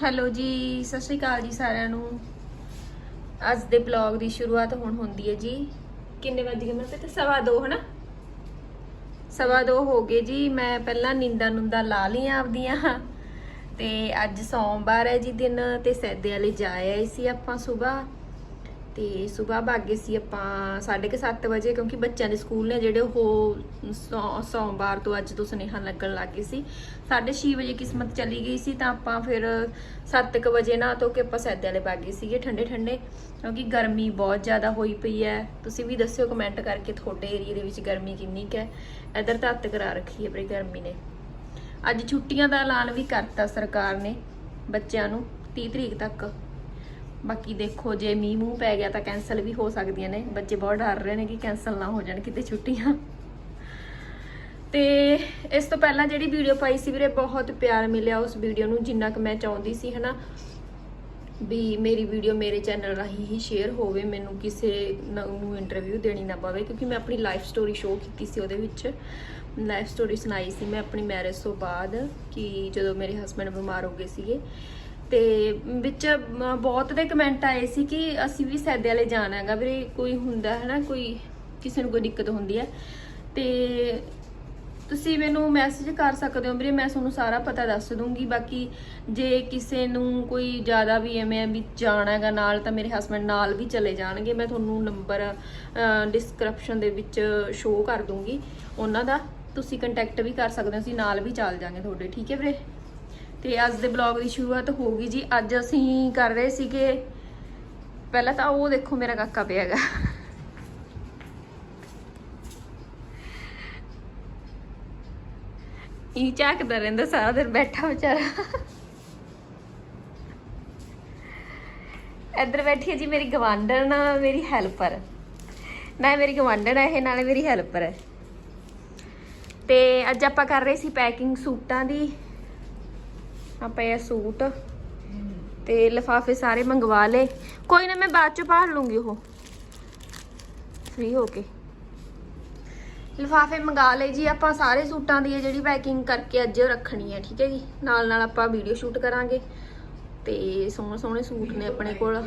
Hello ਜੀ, ਸਤਿ ਸ਼੍ਰੀ ਅਕਾਲ ਜੀ ਸਾਰਿਆਂ ਨੂੰ। ਅੱਜ ਦੇ ਬਲੌਗ ਦੀ ਸ਼ੁਰੂਆਤ ਹੁਣ ਹੁੰਦੀ ਹੈ ਜੀ। ਕਿੰਨੇ ਵਜੇ ਗਏ ਮੈਨੂੰ ਪਤਾ? ਸਵਾ ਦੋ, ਹਨਾ? ਸਵਾ ਦੋ ਹੋ ਗਏ ਜੀ। ਮੈਂ ਪਹਿਲਾਂ ਨਿੰਦਾ ਨੁੰਦਾ ਲਾ ਲਈਆਂ ਆਪਦੀਆਂ। ਤੇ ਅੱਜ ਸੋਮਵਾਰ ਹੈ ਜੀ ਦਿਨ ਤੇ ਸੈਦੇ ਵਾਲੇ ਜਾ ਆਏ ਸੀ ਆਪਾਂ ਸਵੇਰ। ਤੇ ਸਵੇਰ ਭਾਗੇ ਸੀ ਆਪਾਂ 7:30 ਵਜੇ, ਕਿਉਂਕਿ ਬੱਚਿਆਂ ਦੇ ਸਕੂਲ ਨੇ ਜਿਹੜੇ ਉਹ ਸੋ- ਸੋਮਵਾਰ ਤੋਂ ਅੱਜ ਤੋਂ ਸੁਨੇਹਾ ਲੱਗਣ ਲੱਗ ਗਏ ਸੀ। 6:30 ਵਜੇ ਕਿਸਮਤ ਚਲੀ ਗਈ ਸੀ ਤਾਂ ਆਪਾਂ ਫਿਰ 7:00 ਵਜੇ ਨਾ ਤੋਂ ਕਿ ਆਪਾਂ ਸੈਦੇ ਵਾਲੇ ਭਾਗੇ ਸੀਗੇ ਠੰਡੇ ਠੰਡੇ, ਕਿਉਂਕਿ ਗਰਮੀ ਬਹੁਤ ਜ਼ਿਆਦਾ ਹੋਈ ਪਈ ਹੈ। ਤੁਸੀਂ ਵੀ ਦੱਸਿਓ ਕਮੈਂਟ ਕਰਕੇ ਤੁਹਾਡੇ ਏਰੀਆ ਦੇ ਵਿੱਚ ਗਰਮੀ ਕਿੰਨੀ ਕੁ ਹੈ। ਇਧਰ ਤਾਂ ਅੱਤ ਕਰਾ ਰੱਖੀ ਹੈ ਬੜੀ ਗਰਮੀ ਨੇ। ਅੱਜ ਛੁੱਟੀਆਂ ਦਾ ਐਲਾਨ ਵੀ ਕਰਤਾ ਸਰਕਾਰ ਨੇ ਬੱਚਿਆਂ ਨੂੰ 30 ਤਰੀਕ ਤੱਕ। ਬਾਕੀ ਦੇਖੋ, ਜੇ ਮੀਂਹ ਮੂੰਹ ਪੈ ਗਿਆ ਤਾਂ ਕੈਨਸਲ ਵੀ ਹੋ ਸਕਦੀਆਂ ਨੇ। ਬੱਚੇ ਬਹੁਤ ਡਰ ਰਹੇ ਨੇ ਕਿ ਕੈਨਸਲ ਨਾ ਹੋ ਜਾਣ, ਕਿਤੇ ਛੁੱਟੀਆਂ। ਤੇ ਇਸ ਤੋਂ ਪਹਿਲਾਂ ਜਿਹੜੀ ਵੀਡੀਓ ਪਾਈ ਸੀ ਵੀਰੇ, ਬਹੁਤ ਪਿਆਰ ਮਿਲਿਆ ਉਸ ਵੀਡੀਓ ਨੂੰ, ਜਿੰਨਾ ਕਿ ਮੈਂ ਚਾਹੁੰਦੀ ਸੀ, ਹਨਾ। ਵੀ ਮੇਰੀ ਵੀਡੀਓ ਮੇਰੇ ਚੈਨਲ ਰਾਹੀਂ ਹੀ ਸ਼ੇਅਰ ਹੋਵੇ, ਮੈਨੂੰ ਕਿਸੇ ਨੂੰ ਇੰਟਰਵਿਊ ਦੇਣੀ ਨਾ ਪਵੇ, ਕਿਉਂਕਿ ਮੈਂ ਆਪਣੀ ਲਾਈਫ ਸਟੋਰੀ ਸ਼ੋਅ ਕੀਤੀ ਸੀ ਉਹਦੇ ਵਿੱਚ। ਲਾਈਫ ਸਟੋਰੀ ਸੁਣਾਈ ਸੀ ਮੈਂ ਆਪਣੀ ਮੈਰਿਜ ਤੋਂ ਬਾਅਦ, ਕਿ ਜਦੋਂ ਮੇਰੇ ਹਸਬੰਡ ਬਿਮਾਰ ਹੋ ਗਏ ਸੀਗੇ ਤੇ ਵਿੱਚ ਮ- ਬਹੁਤ ਦੇ ਕਮੈਂਟ ਆਏ ਸੀ ਕਿ ਅਸੀਂ ਵੀ ਸੈਦੇ ਵਾਲੇ ਜਾਣਾ ਹੈਗਾ ਵੀਰੇ, ਕੋਈ ਹੁੰਦਾ ਹੈ ਨਾ, ਕੋਈ ਕਿਸੇ ਨੂੰ ਕੋਈ ਦਿੱਕਤ ਹੁੰਦੀ ਹੈ। ਤੇ ਤੁਸੀਂ ਮੈਨੂੰ ਮੈਸੇਜ ਕਰ ਸਕਦੇ ਹੋ ਵੀਰੇ, ਮੈਂ ਤੁਹਾਨੂੰ ਸਾਰਾ ਪਤਾ ਦੱਸ ਦੂੰਗੀ। ਬਾਕੀ ਜੇ ਕਿਸੇ ਨੂੰ ਕੋਈ ਜ਼ਿਆਦਾ ਵੀ ਐਵੇਂ ਵੀ ਜਾਣਾ ਹੈਗਾ ਨਾਲ, ਤਾਂ ਮੇਰੇ ਹਸਬੰਡ ਨਾਲ ਵੀ ਚਲੇ ਜਾਣਗੇ। ਮੈਂ ਤੁਹਾਨੂੰ ਨੰਬਰ ਡਿਸਕ੍ਰਿਪਸ਼ਨ ਦੇ ਵਿੱਚ ਸ਼ੋਅ ਕਰ ਦੂੰਗੀ। ਉਹਨਾਂ ਦਾ ਤੁਸੀਂ ਕੰਟੈਕਟ ਵੀ ਕਰ ਸਕਦੇ ਹੋ, ਅਸੀਂ ਨਾਲ ਵੀ ਚੱਲ ਜਾਾਂਗੇ ਤੁਹਾਡੇ, ਠੀਕ ਹੈ ਵੀਰੇ? ਤੇ ਅੱਜ ਦੇ ਬਲੌਗ ਦੀ ਸ਼ੁਰੂਆਤ ਹੋ ਗਈ ਜੀ। ਅੱਜ ਅਸੀਂ ਕਰ ਰਹੇ ਸੀਗੇ, ਪਹਿਲਾਂ ਤਾਂ ਉਹ ਦੇਖੋ ਮੇਰਾ ਕਾਕਾ ਪਿਆ ਹੈਗਾ। ਇਹ ਝਾਕਦਾ ਰਹਿੰਦਾ ਸਾਰਾ ਦਿਨ, ਬੈਠਾ ਵਿਚਾਰਾ। ਇੱਧਰ ਬੈਠੀ ਹੈ ਜੀ ਮੇਰੀ ਗਵਾਂਢਣ ਮੇਰੀ ਹੈਲਪਰ। ਨਾ ਮੇਰੀ ਗਵਾਂਢਣ ਹੈ ਇਹ ਨਾਲੇ ਮੇਰੀ ਹੈਲਪਰ ਹੈ। ਤੇ ਅੱਜ ਆਪਾਂ ਕਰ ਰਹੇ ਸੀ ਪੈਕਿੰਗ ਸੂਟਾਂ ਦੀ। ਆਪਾਂ ਇਹ ਸੂਟ ਤੇ ਲਿਫਾਫੇ ਸਾਰੇ ਮੰਗਵਾ ਲਏ। ਕੋਈ ਨਾ ਮੈਂ ਬਾਅਦ ਚ ਭਾਲ ਲੂੰਗੀ ਉਹ। ਫ੍ਰੀ ਹੋ ਕੇ। ਲਿਫਾਫੇ ਮੰਗਾ ਲਏ ਜੀ, ਆਪਾਂ ਸਾਰੇ ਸੂਟਾਂ ਦੀ ਇਹ ਜਿਹੜੀ ਪੈਕਿੰਗ ਕਰਕੇ ਅੱਜ ਰੱਖਣੀ ਹੈ, ਠੀਕ ਹੈ ਜੀ? ਨਾਲ ਨਾਲ ਆਪਾਂ ਵੀਡੀਓ ਸ਼ੂਟ ਕਰਾਂਗੇ। ਤੇ ਸੋਹਣੇ ਸੋਹਣੇ ਸੂਟ ਨੇ ਆਪਣੇ ਕੋਲ।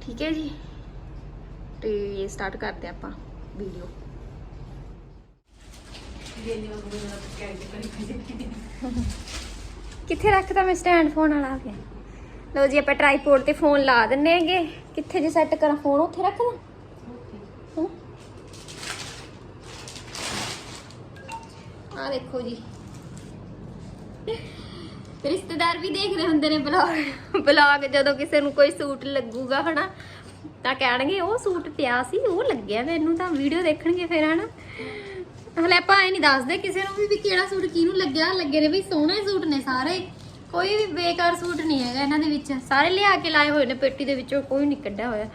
ਠੀਕ ਹੈ ਜੀ? ਤੇ ਸਟਾਰਟ ਕਰਦੇ ਆਪਾਂ ਵੀਡੀਓ ਕਿੱਥੇ ਰੱਖਦਾ ਮੈਂ ਸਟੈਂਡ ਫੋਨ ਵਾਲਾ ਆ ਕੇ ਲਓ ਜੀ ਆਪਾਂ ਟ੍ਰਾਈਪੋਡ ਤੇ ਫੋਨ ਲਾ ਦਿੰਨੇ ਹੈਗੇ। ਕਿੱਥੇ ਜੇ ਸੈੱਟ ਕਰਾਂ ਫੋਨ ਉੱਥੇ ਰੱਖਦਾ? ਆ ਦੇਖੋ ਜੀ। ਰਿਸ਼ਤੇਦਾਰ ਵੀ ਦੇਖਦੇ ਹੁੰਦੇ ਨੇ ਬਲੌਗ ਬਲੌਗ ਜਦੋਂ ਕਿਸੇ ਨੂੰ ਕੋਈ ਸੂਟ ਲੱਗੂਗਾ ਹਨਾ ਤਾਂ ਕਹਿਣਗੇ ਉਹ ਸੂਟ ਪਿਆ ਸੀ ਉਹ ਲੱਗਿਆ ਮੈਨੂੰ ਤਾਂ ਵੀਡੀਓ ਦੇਖਣਗੇ ਫਿਰ ਹਨਾ? ਹਲੇ ਆਪਾਂ ਐ ਨਹੀਂ ਦੱਸਦੇ ਕਿਸੇ ਨੂੰ ਵੀ ਵੀ ਕਿਹੜਾ ਸੂਟ ਕਿਹਨੂੰ ਲੱਗਿਆ ਲੱਗੇ ਨੇ ਵੀ ਸੋਹਣੇ ਸੂਟ ਨੇ ਸਾਰੇ। ਕੋਈ ਵੀ ਬੇਕਾਰ ਸੂਟ ਨਹੀਂ ਹੈਗਾ ਇਹਨਾਂ ਦੇ ਵਿੱਚ। ਸਾਰੇ ਲਿਆ ਕੇ ਲਾਏ ਹੋਏ ਨੇ ਪੇਟੀ ਦੇ ਵਿੱਚੋਂ ਕੋਈ ਨਹੀਂ ਕੱਢਿਆ ਹੋਇਆ।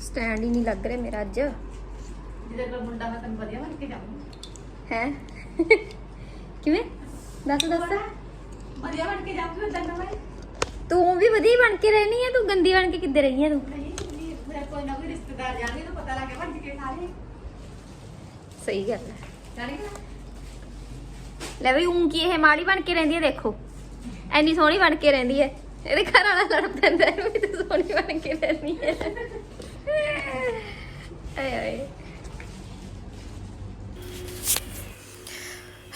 ਸਟੈਂਡ ਹੀ ਨਹੀਂ ਲੱਗ ਰਿਹਾ ਮੇਰਾ ਅੱਜ। ਜਿਹਦੇ ਕੋਲ ਮੁੰਡਾ ਮੈਂ ਤੈਨੂੰ ਵਧੀਆ ਬਣ ਕੇ ਜਾਊਂ ਹੈ? ਕਿਵੇਂ? ਦੱਸ ਦੱਸ। ਵਧੀਆ ਬਣ ਕੇ ਜਾਊਂਗੀ ਉਦਾਂ ਨਾ ਮੈਂ। ਤੂੰ ਵੀ ਵਧੀਆ ਬਣ ਕੇ ਰਹਿਣੀ ਆ ਤੂੰ ਗੰਦੀ ਬਣ ਕੇ ਕਿੱਦੇ ਰਹੀ ਆ ਤੂੰ? ਨਹੀਂ ਮੇਰਾ ਕੋਈ ਨਾ ਕੋਈ ਰਿਸ਼ਤੇਦਾਰ ਜਾਣਗੇ ਤਾਂ ਪਤਾ ਲੱਗੇ ਕੇ ਸਾਰੇ ਸਹੀ ਗੱਲ ਹੈ ਜਾਣਗੇ ਨਾ ਲੈ ਵੀ ਉਂ ਕੀ ਇਹ ਮਾੜੀ ਬਣ ਕੇ ਰਹਿੰਦੀ ਹੈ ਦੇਖੋ। ਐਨੀ ਸੋਹਣੀ ਬਣ ਕੇ ਰਹਿੰਦੀ ਹੈ ਇਹਦੇ ਘਰ ਵਾਲਾ ਲੜ ਪੈਂਦਾ ਹੈ ਵੀ ਤੂੰ ਸੋਹਣੀ ਬਣ ਕੇ ਰਹਿੰਦੀ ਹੈ ਆਏ ਆਏ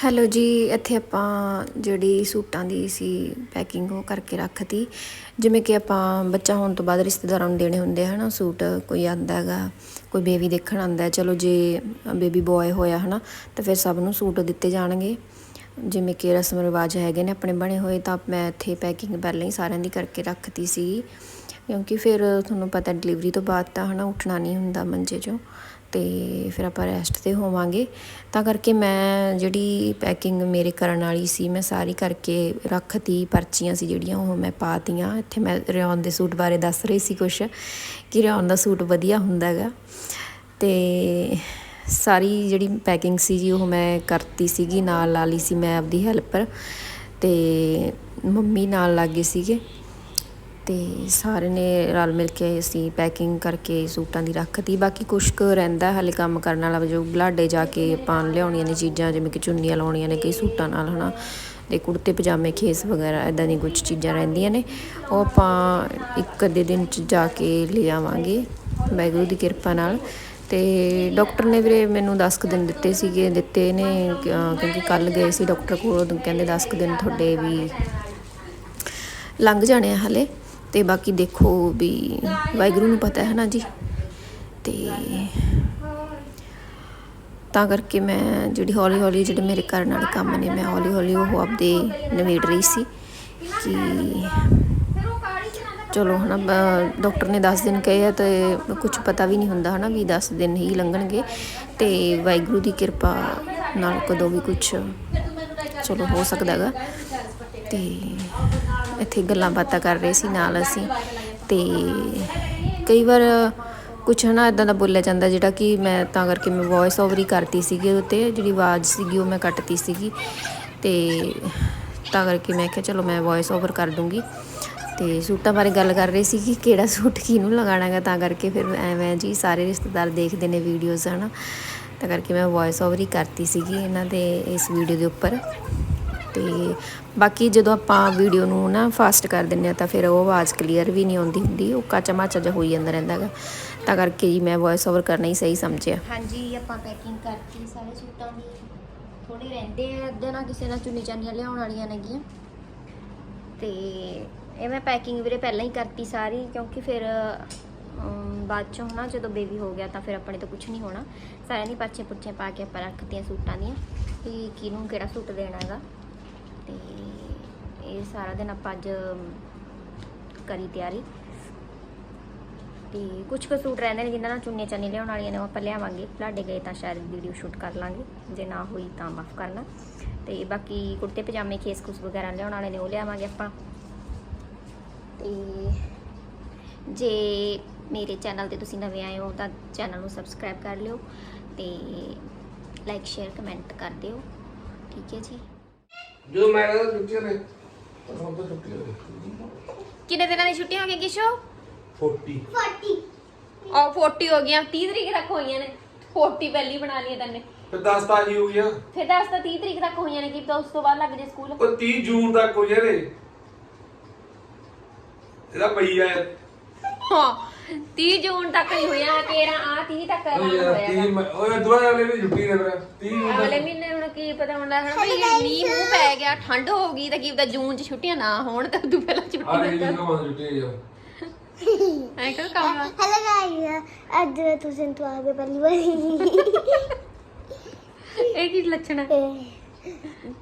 ਹੈਲੋ ਜੀ, ਇੱਥੇ ਆਪਾਂ ਜਿਹੜੀ ਸੂਟਾਂ ਦੀ ਸੀ ਪੈਕਿੰਗ ਉਹ ਕਰਕੇ ਰੱਖਤੀ। ਜਿਵੇਂ ਕਿ ਆਪਾਂ ਬੱਚਾ ਹੋਣ ਤੋਂ ਬਾਅਦ ਰਿਸ਼ਤੇਦਾਰਾਂ ਨੂੰ ਦੇਣੇ ਹੁੰਦੇ ਆ, ਹਨਾ, ਸੂਟ। ਕੋਈ ਆਂਦਾ ਹੈਗਾ, ਕੋਈ ਬੇਬੀ ਦੇਖਣ ਆਂਦਾ ਚਲੋ ਜੇ ਬੇਬੀ ਬॉय ਹੋਇਆ, ਹਨਾ, ਤਾਂ ਫਿਰ ਸਭ ਨੂੰ ਸੂਟ ਦਿੱਤੇ ਜਾਣਗੇ। ਜਿਵੇਂ ਕਿ ਰਸਮ ਰਿਵਾਜ ਹੈਗੇ ਨੇ ਆਪਣੇ ਬਣੇ ਹੋਏ, ਤਾਂ ਮੈਂ ਇੱਥੇ ਪੈਕਿੰਗ ਪਹਿਲਾਂ ਹੀ ਸਾਰਿਆਂ ਦੀ ਕਰਕੇ ਰੱਖਤੀ ਸੀ। ਕਿਉਂਕਿ ਫਿਰ ਤੁਹਾਨੂੰ ਪਤਾ ਡਿਲੀਵਰੀ ਤੋਂ ਬਾਅਦ ਤਾਂ, ਹਨਾ, ਉੱਠਣਾ ਨਹੀਂ ਹੁੰਦਾ ਮੰਜੇ 'ਚੋਂ। ਤੇ ਫਿਰ ਆਪਾਂ ਰੈਸਟ ਤੇ ਹੋਵਾਂਗੇ। ਤਾਂ ਕਰਕੇ ਮੈਂ ਜਿਹੜੀ ਪੈਕਿੰਗ ਮੇਰੇ ਕਰਨ ਵਾਲੀ ਸੀ, ਮੈਂ ਸਾਰੀ ਕਰਕੇ ਰੱਖਤੀ, ਪਰਚੀਆਂ ਸੀ ਜਿਹੜੀਆਂ, ਉਹ ਮੈਂ ਪਾਤੀਆਂ। ਇੱਥੇ ਮੈਂ ਰਿਆਨ ਦੇ ਸੂਟ ਬਾਰੇ ਦੱਸ ਰਹੀ ਸੀ ਕੁਛ, ਕਿ ਰਿਆਨ ਦਾ ਸੂਟ ਵਧੀਆ ਹੁੰਦਾ ਹੈਗਾ। ਤੇ ਸਾਰੀ ਜਿਹੜੀ ਪੈਕਿੰਗ ਸੀ ਜੀ, ਉਹ ਮੈਂ ਕਰਤੀ ਸੀਗੀ, ਨਾਲ ਲਾ ਲਈ ਸੀ ਮੈਂ ਆਪਦੀ ਹੈਲਪਰ ਤੇ ਮੰਮੀ ਨਾਲ ਲੱਗੇ ਸੀਗੇ। ਤੇ ਸਾਰੇ ਨੇ ਰਲ ਮਿਲ ਕੇ ਅਸੀਂ ਪੈਕਿੰਗ ਕਰਕੇ ਸੂਟਾਂ ਦੀ ਰੱਖਤੀ ਬਾਕੀ ਕੁਛ ਕੁ ਰਹਿੰਦਾ ਹਾਲੇ ਕੰਮ ਕਰਨ ਵਾਲਾ ਜੋ ਬਲਾਡੇ ਜਾ ਕੇ ਆਪਾਂ ਲਿਆਉਣੀਆਂ ਨੇ ਚੀਜ਼ਾਂ, ਜਿਵੇਂ ਕਿ ਚੁੰਨੀਆਂ ਲਾਉਣੀਆਂ ਨੇ ਕਈ ਸੂਟਾਂ ਨਾਲ, ਹਨਾ। ਤੇ ਕੁੜਤੇ, ਪਜਾਮੇ, ਖੇਸ ਵਗੈਰਾ ਇਦਾਂ ਦੀ ਕੁਝ ਚੀਜ਼ਾਂ ਰਹਿੰਦੀਆਂ ਨੇ। ਉਹ ਆਪਾਂ ਇੱਕ ਅੱਧੇ ਦਿਨ ਚ ਜਾ ਕੇ ਲੈ ਆਵਾਂਗੇ ਵਾਹਿਗੁਰੂ ਦੀ ਕਿਰਪਾ ਨਾਲ। ਤੇ ਡਾਕਟਰ ਨੇ ਵੀਰੇ ਮੈਨੂੰ 10 ਕੁ ਦਿਨ ਦਿੱਤੇ ਸੀਗੇ। ਦਿੱਤੇ ਨੇ ਕਿਉਂਕਿ ਕੱਲ ਗਏ ਸੀ ਡਾਕਟਰ ਕੋਲ ਕਹਿੰਦੇ 10 ਕੁ ਦਿਨ ਤੁਹਾਡੇ ਵੀ ਲੰਘ ਜਾਣੇ ਆ ਹਲੇ। ਤੇ ਬਾਕੀ ਦੇਖੋ ਵੀ ਵਾਹਿਗੁਰੂ ਨੂੰ ਪਤਾ ਹੈ ਨਾ ਜੀ। ਤੇ ਤਾਂ ਕਰਕੇ ਮੈਂ ਜਿਹੜੀ ਹੌਲੀ ਹੌਲੀ ਜਿਹੜੇ ਮੇਰੇ ਕਰਨ ਵਾਲੇ ਕੰਮ ਨੇ, ਮੈਂ ਹੌਲੀ ਹੌਲੀ ਉਹ ਆਪਦੇ ਨਿਬੇੜ ਰਹੀ ਸੀ ਕਿ ਚਲੋ ਹਨਾ, ਬ- ਡਾਕਟਰ ਨੇ 10 ਦਿਨ ਕਹੇ ਆ ਤੇ ਕੁਝ ਪਤਾ ਵੀ ਨਹੀਂ ਹੁੰਦਾ ਹਨਾ ਵੀ 10 ਦਿਨ ਹੀ ਲੰਘਣਗੇ ਤੇ ਵਾਹਿਗੁਰੂ ਦੀ ਕਿਰਪਾ ਨਾਲ ਕਦੋਂ ਵੀ ਕੁਝ ਚਲੋ ਹੋ ਸਕਦਾ ਹੈਗਾ। ਤੇ ਇੱਥੇ ਗੱਲਾਂ ਬਾਤਾਂ ਕਰ ਰਹੇ ਸੀ ਨਾਲ ਅਸੀਂ ਤੇ ਕਈ ਵਾਰ ਕੁਛ ਨਾ ਇਦਾਂ ਦਾ ਬੋਲਿਆ ਜਾਂਦਾ ਜਿਹੜਾ ਕਿ ਮੈਂ ਤਾਂ ਕਰਕੇ ਮੈਂ ਵੌਇਸ ਓਵਰ ਹੀ ਕਰਤੀ ਸੀਗੀ ਉਹਦੇ ਤੇ, ਜਿਹੜੀ ਆਵਾਜ਼ ਸੀਗੀ ਉਹ ਮੈਂ ਕੱਟਤੀ ਸੀਗੀ ਤੇ ਤਾਂ ਕਰਕੇ ਮੈਂ ਕਿਹਾ ਚਲੋ ਮੈਂ ਵੌਇਸ ਓਵਰ ਕਰ ਦੂੰਗੀ ਤੇ ਸੂਟਾਂ ਬਾਰੇ ਗੱਲ ਕਰ ਰਹੇ ਸੀ ਕਿ ਕਿਹੜਾ ਸੂਟ ਕਿਹਨੂੰ ਲਗਾਉਣਾਗਾ ਤਾਂ ਕਰਕੇ ਫਿਰ ਐਵੇਂ ਜੀ ਸਾਰੇ ਰਿਸ਼ਤੇਦਾਰ ਦੇਖਦੇ ਨੇ ਵੀਡੀਓਜ਼ ਹਨਾ, ਤਾਂ ਕਰਕੇ ਮੈਂ ਵੌਇਸ ਓਵਰ ਹੀ ਕਰਤੀ ਸੀਗੀ ਇਹਨਾਂ ਦੇ ਇਸ ਵੀਡੀਓ ਦੇ ਉੱਪਰ। ਤੇ ਬਾਕੀ ਜਦੋਂ ਆਪਾਂ ਵੀਡੀਓ ਨੂੰ ਨਾ ਫਾਸਟ ਕਰ ਦਿੰਨੇ ਆ ਤਾਂ ਫਿਰ ਉਹ ਆਵਾਜ਼ ਕਲੀਅਰ ਵੀ ਨਹੀਂ ਆਉਂਦੀ ਹੁੰਦੀ, ਉਹ ਕਾਚਾ ਮਾਚਾ ਜਿਹਾ ਹੋਈ ਜਾਂਦਾ ਰਹਿੰਦਾ ਹੈਗਾ ਤਾਂ ਕਰਕੇ ਜੀ ਮੈਂ ਵੌਇਸ ਓਵਰ ਕਰਨਾ ਹੀ ਸਹੀ ਸਮਝਿਆ। ਹਾਂਜੀ, ਆਪਾਂ ਪੈਕਿੰਗ ਕਰਤੀ ਸਾਰੇ ਸੂਟਾਂ ਦੀ ਥੋੜੇ ਰਹਿੰਦੇ ਆ, ਅੱਧੇ ਨਾ ਕਿਸੇ ਨਾਲ ਚੁੰਨੀ ਚਾਨੀਆਂ ਲਿਆਉਣ ਵਾਲੀਆਂ ਨੇਗੀਆਂ। ਤੇ ਇਹ ਮੈਂ ਪੈਕਿੰਗ ਵੀਰੇ ਪਹਿਲਾਂ ਹੀ ਕਰਤੀ ਸਾਰੀ, ਕਿਉਂਕਿ ਫਿਰ ਬਾਅਦ ਚੋਂ ਨਾ ਜਦੋਂ ਬੇਬੀ ਹੋ ਗਿਆ ਤਾਂ ਫਿਰ ਆਪਣੇ ਤੋਂ ਕੁਝ ਨਹੀਂ ਹੋਣਾ। ਸਾਰਿਆਂ ਦੀ ਪਰਚੇ ਪੁੱਛੇ ਪਾ ਕੇ ਆਪਾਂ ਰੱਖਤੀਆਂ ਸੂਟਾਂ ਦੀਆਂ। ਕਿ ਕਿਹਨੂੰ ਕਿਹੜਾ ਸੂਟ ਦੇਣਾ ਹੈਗਾ ਤੇ ਇਹ ਸਾਰਾ ਦਿਨ ਆਪਾਂ ਅੱਜ ਕਰੀ ਤਿਆਰੀ। ਤੇ ਕੁਝ ਕੁ ਸੂਟ ਰਹਿੰਦੇ ਨੇ ਜਿਨ੍ਹਾਂ ਨਾਲ ਚੁੰਨੀਆਂ ਚਾਨੀ ਲਿਆਉਣ ਵਾਲੀਆਂ ਨੇ ਉਹ ਆਪਾਂ ਲਿਆਵਾਂਗੇ। ਲਾਡੇ ਗਏ ਤਾਂ ਸ਼ਾਇਦ ਵੀਡੀਓ ਸ਼ੂਟ ਕਰ ਲਾਂਗੇ। ਜੇ ਨਾ ਹੋਈ ਤਾਂ ਮਾਫ ਕਰਨਾ। ਤੇ ਬਾਕੀ ਕੁੜਤੇ, ਪਜਾਮੇ, ਖੇਸ ਖੁਸ ਵਗੈਰਾ ਲਿਆਉਣ ਵਾਲੇ ਨੇ ਉਹ ਲਿਆਵਾਂਗੇ ਆਪਾਂ। ਤੇ ਜੇ ਮੇਰੇ ਚੈਨਲ ਤੇ ਤੁਸੀਂ ਨਵੇਂ ਆਏ ਹੋ ਤਾਂ ਚੈਨਲ ਨੂੰ ਸਬਸਕ੍ਰਾਈਬ ਕਰ ਲਿਓ ਤੇ ਲਾਈਕ ਸ਼ੇਅਰ ਕਮੈਂਟ ਕਰ ਦਿਓ। ਠੀਕ ਹੈ ਜੀ। ਜਦੋਂ ਮੈਂ ਕਹਿੰਦਾ ਛੁੱਟੀਆਂ ਨੇ ਤਾਂ ਹੁਣ ਤਾਂ ਛੁੱਟੀਆਂ ਨੇ ਕਿੰਨੇ ਦਿਨਾਂ ਦੀ ਛੁੱਟੀਆਂ ਹੋ ਗਈਆਂ ਕਿਸ਼ੋ? 40 ਆ 40 ਹੋ ਗਈਆਂ 30 ਤਰੀਕ ਤੱਕ ਹੋਈਆਂ ਨੇ। 40 ਪਹਿਲੀ ਬਣਾ ਲਈ ਤੈਨੇ। ਫਿਰ 10 ਤਾਂ ਜੀ ਹੋ ਗਿਆ ਫਿਰ ਦੱਸ ਤਾਂ 30 ਤਰੀਕ ਤੱਕ ਹੋਈਆਂ ਨੇ ਕਿ ਤਾਂ ਉਸ ਤੋਂ ਬਾਅਦ ਲੱਗ ਜੇ ਸਕੂਲ। ਉਹ 30 ਜੂਨ ਤੱਕ ਹੋ ਜਾਣੇ ਇਹਦਾ ਪਈ ਆ ਹਾਂ। 30 ਜੂਨ ਤੱਕ ਨਹੀਂ ਹੋਇਆ ਤੇਰਾ ਆ 30 ਤੱਕ ਐਲਾਨ ਯਾਰ ਹੋਇਆ 30 ਮ- ਅਗਲੇ ਵੀ ਛੁੱਟੀ ਨੇ ਫਿਰ। 30 ਜੂਨ ਅਗਲੇ ਮਹੀਨੇ ਹੁਣ ਕੀ ਪਤਾ ਹੁੰਦਾ ਹੁਣ ਵੀ ਮੀਂਹ ਮੂੰਹ ਪੈ ਗਿਆ ਠੰਡ ਹੋ ਗਈ ਤਾਂ ਕੀ ਪਤਾ ਜੂਨ ਚ ਛੁੱਟੀਆਂ ਨਾ ਹੋਣ ਤਾਂ ਉਦੋਂ ਪਹਿਲਾਂ ਆ ਛੁੱਟੀ ਲੱਗਾ ਜੀ ਕਮਾਂ ਛੁੱਟੀਆਂ ਯਾਰ ਐ ਕਰ ਕੰਮ ਆ। ਹੈਲੋ ਗਾਇਸ ਅੱਜ ਮੈਂ ਤੁਸੀਂ ਤੋਂ ਆਗੇ ਪਹਿਲੀ ਵਾਰੀ। ਇਹ ਕੀ ਲੱਛਣ ਹੈ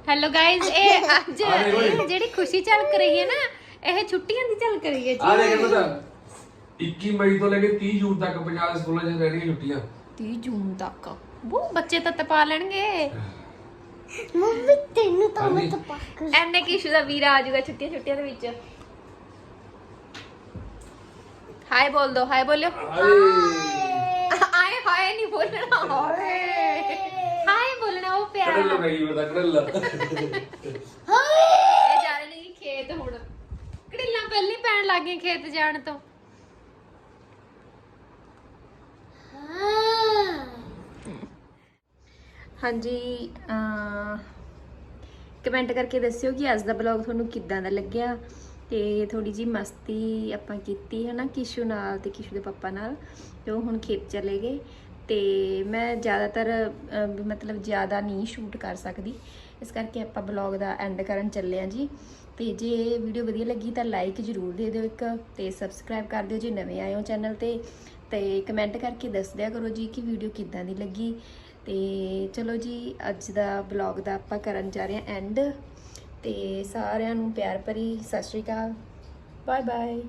ਹੈਲੋ ਗਾਇਜ਼ ਇਹ ਅੱਜ ਜੀ। ਇਹ ਜਿਹੜੀ ਖੁਸ਼ੀ ਝਲਕ ਰਹੀ ਹੈ ਨਾ ਇਹ ਛੁੱਟੀਆਂ ਦੀ ਝਲਕ ਰਹੀ ਹੈ ਆ ਜੀ ਦੇਖ ਪਤਾ 21 ਮਈ ਤੋਂ ਲੈ ਕੇ 30 ਜੂਨ ਤੱਕ ਪੰਜਾਬ ਦੇ ਸਕੂਲਾਂ 'ਚ ਰਹਿਣੀਆਂ ਛੁੱਟੀਆਂ। 30 ਜੂਨ ਤੱਕ। ਉਹ ਬੱਚੇ ਤਾਂ ਤਪਾ ਲੈਣਗੇ। ਮੰਮੀ ਤੈਨੂੰ ਤਾਂ ਮੈਂ ਹਾਂਜੀ। ਤਾਂ ਪੱਕ ਐਨੇ ਕਿਸ਼ੂ ਦਾ ਵੀਰ ਆ ਜਾਊਗਾ ਛੁੱਟੀਆਂ ਛੁੱਟੀਆਂ ਦੇ ਵਿੱਚ। ਹਾਈ ਬੋਲ ਦੋ ਹਾਈ ਬੋਲਿਓ। ਹਾਏ ਆਏ ਹਾਏ ਨਹੀਂ ਬੋਲਣਾ। ਹਾਏ ਹਾਏ ਬੋਲਣਾ ਉਹ ਪਿਆਰਾ। ਕੜਲ ਗਈ ਬਤਾ ਕੜਲ। ਇਹ ਜਾ ਰਹੇ ਨੇ ਖੇਤ ਹੁਣ। ਕੜਿੱਲਾਂ ਪਹਿਲਾਂ ਹੀ ਪੈਣ ਲੱਗ ਗਈਆਂ ਖੇਤ ਜਾਣ ਤੋਂ। ਹਾਂਜੀ ਕਮੈਂਟ ਕਰਕੇ ਦੱਸਿਓ ਕਿ ਅੱਜ ਦਾ ਬਲੌਗ ਤੁਹਾਨੂੰ ਕਿੱਦਾਂ ਦਾ ਲੱਗਿਆ ਤੇ ਥੋੜੀ ਜੀ ਮਸਤੀ ਆਪਾਂ ਕੀਤੀ ਹੈ ਨਾ ਕਿਸ਼ੂ ਨਾਲ ਤੇ ਕਿਸ਼ੂ ਦੇ ਪਾਪਾ ਨਾਲ, ਤੇ ਉਹ ਹੁਣ ਖੇਤ ਚਲੇ ਗਏ ਤੇ ਮੈਂ ਜ਼ਿਆਦਾਤਰ ਮਤਲਬ ਜ਼ਿਆਦਾ ਨਹੀਂ ਸ਼ੂਟ ਕਰ ਸਕਦੀ। ਇਸ ਕਰਕੇ ਆਪਾਂ ਬਲੌਗ ਦਾ ਐਂਡ ਕਰਨ ਚੱਲੇ ਆ ਜੀ। ਤੇ ਜੇ ਵੀਡੀਓ ਵਧੀਆ ਲੱਗੀ ਤਾਂ ਲਾਈਕ ਜ਼ਰੂਰ ਦੇ ਦਿਓ ਇੱਕ ਤੇ ਸਬਸਕ੍ਰਾਈਬ ਕਰ ਦਿਓ ਜੇ ਨਵੇਂ ਆਏ ਹੋ ਚੈਨਲ ਤੇ। ਤੇ ਕਮੈਂਟ ਕਰਕੇ ਦੱਸ ਦਿਆ ਕਰੋ ਜੀ ਕਿ ਵੀਡੀਓ ਕਿੱਦਾਂ ਦੀ ਲੱਗੀ। ਤੇ ਚਲੋ ਜੀ, ਅੱਜ ਦਾ ਬਲੌਗ ਦਾ ਆਪਾਂ ਕਰਨ ਜਾ ਰਹੇ ਹਾਂ ਐਂਡ ਤੇ ਸਾਰਿਆਂ ਨੂੰ ਪਿਆਰ ਭਰੀ ਸਤਿ ਸ਼੍ਰੀ ਅਕਾਲ। Bye bye